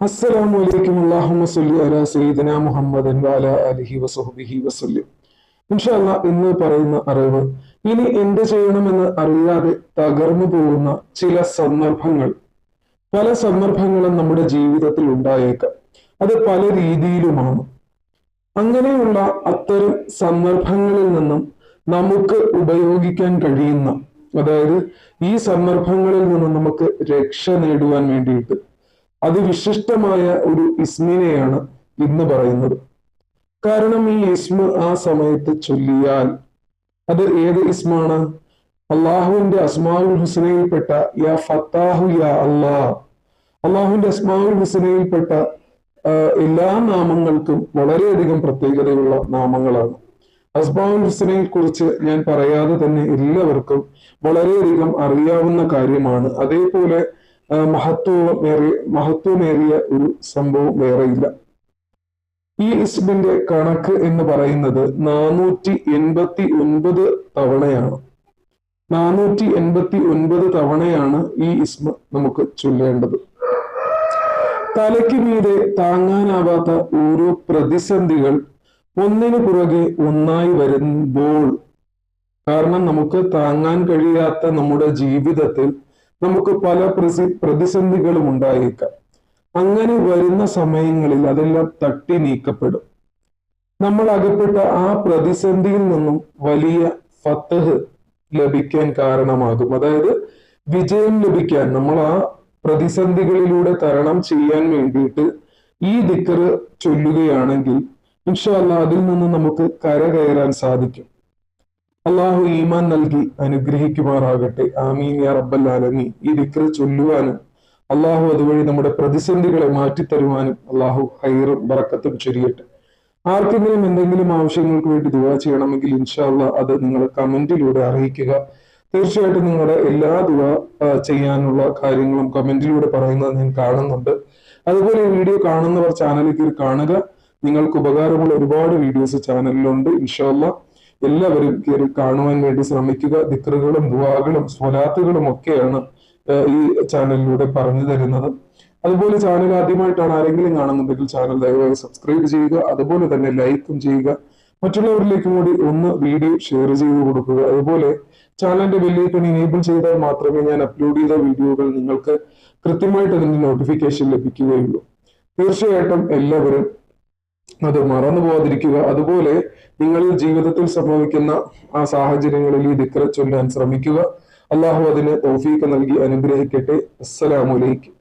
അസ്സലാമു അലൈക്കും അല്ലാഹുമ്മ സല്ലി അലാ സയ്യിദിന മുഹമ്മദൻ വഅലാ അലിഹി വസഹ്ബിഹി വസല്ലം. ഇൻഷാല്ല ഇന്ന് പറയുന്ന അറിവ് ഇനി എന്ത് ചെയ്യണമെന്ന് അറിയാതെ തകർന്നു പോകുന്ന ചില സന്ദർഭങ്ങൾ. പല സന്ദർഭങ്ങളും നമ്മുടെ ജീവിതത്തിൽ ഉണ്ടായേക്കാം. അത് പല രീതിയിലുമാണ്. അങ്ങനെയുള്ള അത്തരം സന്ദർഭങ്ങളിൽ നിന്നും നമുക്ക് ഉപയോഗിക്കാൻ കഴിയുന്ന അതായത് ഈ സന്ദർഭങ്ങളിൽ നിന്നും നമുക്ക് രക്ഷ നേടുവാൻ വേണ്ടിയിട്ട് അതിവിശിഷ്ടമായ ഒരു ഇസ്മിനെയാണ് ഇന്ന് പറയുന്നത്. കാരണം ഈ ഇസ്മ ആ സമയത്ത് ചൊല്ലിയാൽ അത് ഏത് ഇസ്മാണ്? അള്ളാഹുവിന്റെ അസ്മാവുൽ ഹുസനയിൽപ്പെട്ട യാ ഫത്താഹു യാ അള്ളാഹ്. അള്ളാഹുവിന്റെ അസ്മാവുൽ ഹുസനയിൽപ്പെട്ട എല്ലാ നാമങ്ങൾക്കും വളരെയധികം പ്രത്യേകതയുള്ള നാമങ്ങളാണ്. അസ്മാവുൽ ഹുസനയെ കുറിച്ച് ഞാൻ പറയാതെ തന്നെ എല്ലാവർക്കും വളരെയധികം അറിയാവുന്ന കാര്യമാണ്. അതേപോലെ മഹത്വമേറിയ മഹത്വമേറിയ ഒരു സംഭവം വേറെയില്ല ഈ ഇസ്ബിന്റെ കണക്ക് എന്ന് പറയുന്നത് നാനൂറ്റി എൺപത്തി ഒൻപത് തവണയാണ്. നാനൂറ്റി എൺപത്തി ഒൻപത് തവണയാണ് ഈ ഇസ്മ നമുക്ക് ചൊല്ലേണ്ടത്. തലയ്ക്ക് മീതെ താങ്ങാനാവാത്ത ഓരോ പ്രതിസന്ധികൾ ഒന്നിനു പുറകെ ഒന്നായി വരുമ്പോൾ കാരണം നമുക്ക് താങ്ങാൻ കഴിയാത്ത നമ്മുടെ ജീവിതത്തിൽ നമുക്ക് പല പ്രസി പ്രതിസന്ധികളും ഉണ്ടായേക്കാം. അങ്ങനെ വരുന്ന സമയങ്ങളിൽ അതെല്ലാം തട്ടി നീക്കപ്പെടും. നമ്മൾ അകപ്പെട്ട ആ പ്രതിസന്ധിയിൽ നിന്നും വലിയ ഫത്തഹ് ലഭിക്കാൻ കാരണമാകും. അതായത് വിജയം ലഭിക്കാൻ നമ്മൾ ആ പ്രതിസന്ധികളിലൂടെ തരണം ചെയ്യാൻ വേണ്ടിയിട്ട് ഈ ദിക്കറ് ചൊല്ലുകയാണെങ്കിൽ ഇൻഷാല്ല അതിൽ നിന്ന് നമുക്ക് കരകയറാൻ സാധിക്കും. അള്ളാഹു ഈമാൻ നൽകി അനുഗ്രഹിക്കുമാറാകട്ടെ. ആമീൻ യാ റബ്ബൽ ഈ ദിക്ര ചൊല്ലുവാനും അള്ളാഹു അതുവഴി നമ്മുടെ പ്രതിസന്ധികളെ മാറ്റിത്തരുവാനും അള്ളാഹു ഹൈറും ബറക്കത്തും ചൊരിയട്ടെ. ആർക്കെങ്കിലും എന്തെങ്കിലും ആവശ്യങ്ങൾക്ക് വേണ്ടി ദുവാ ചെയ്യണമെങ്കിൽ ഇൻഷാല്ല അത് നിങ്ങൾ കമന്റിലൂടെ അറിയിക്കുക. തീർച്ചയായിട്ടും നിങ്ങളുടെ എല്ലാ ദുവാ ചെയ്യാനുള്ള കാര്യങ്ങളും കമന്റിലൂടെ പറയുന്നത് ഞാൻ കാണുന്നുണ്ട്. അതുപോലെ ഈ വീഡിയോ കാണുന്നവർ ചാനലിൽ കയറി കാണുക. നിങ്ങൾക്ക് ഉപകാരമുള്ള ഒരുപാട് വീഡിയോസ് ചാനലിലുണ്ട് ഇൻഷാല്ല എല്ലാവരും കയറി കാണുവാൻ വേണ്ടി ശ്രമിക്കുക. ദിക്റുകളും ദുവാകളും സ്വലാത്തുകളും ഒക്കെയാണ് ഈ ചാനലിലൂടെ പറഞ്ഞു തരുന്നത്. അതുപോലെ ചാനൽ ആദ്യമായിട്ടാണ് ആരെങ്കിലും കാണുന്നുണ്ടെങ്കിൽ ചാനൽ ദയവായി സബ്സ്ക്രൈബ് ചെയ്യുക. അതുപോലെ തന്നെ ലൈക്കും ചെയ്യുക. മറ്റുള്ളവരിലേക്കും കൂടി ഒന്ന് വീഡിയോ ഷെയർ ചെയ്ത് കൊടുക്കുക. അതുപോലെ ചാനലിന്റെ ബെല്ലൈക്കൺ എനേബിൾ ചെയ്താൽ മാത്രമേ ഞാൻ അപ്ലോഡ് ചെയ്ത വീഡിയോകൾ നിങ്ങൾക്ക് കൃത്യമായിട്ട് അതിന്റെ നോട്ടിഫിക്കേഷൻ ലഭിക്കുകയുള്ളൂ. തീർച്ചയായിട്ടും എല്ലാവരും അത് മറന്നു പോകാതിരിക്കുക അതുപോലെ നിങ്ങൾ ജീവിതത്തിൽ സംഭവിക്കുന്ന ആ സാഹചര്യങ്ങളിൽ ഈ ദിക്ര ചൊല്ലാൻ ശ്രമിക്കുക. അള്ളാഹു അതിന് തൗഫീക്ക് നൽകി അനുഗ്രഹിക്കട്ടെ. അസ്സലാമലൈക്കും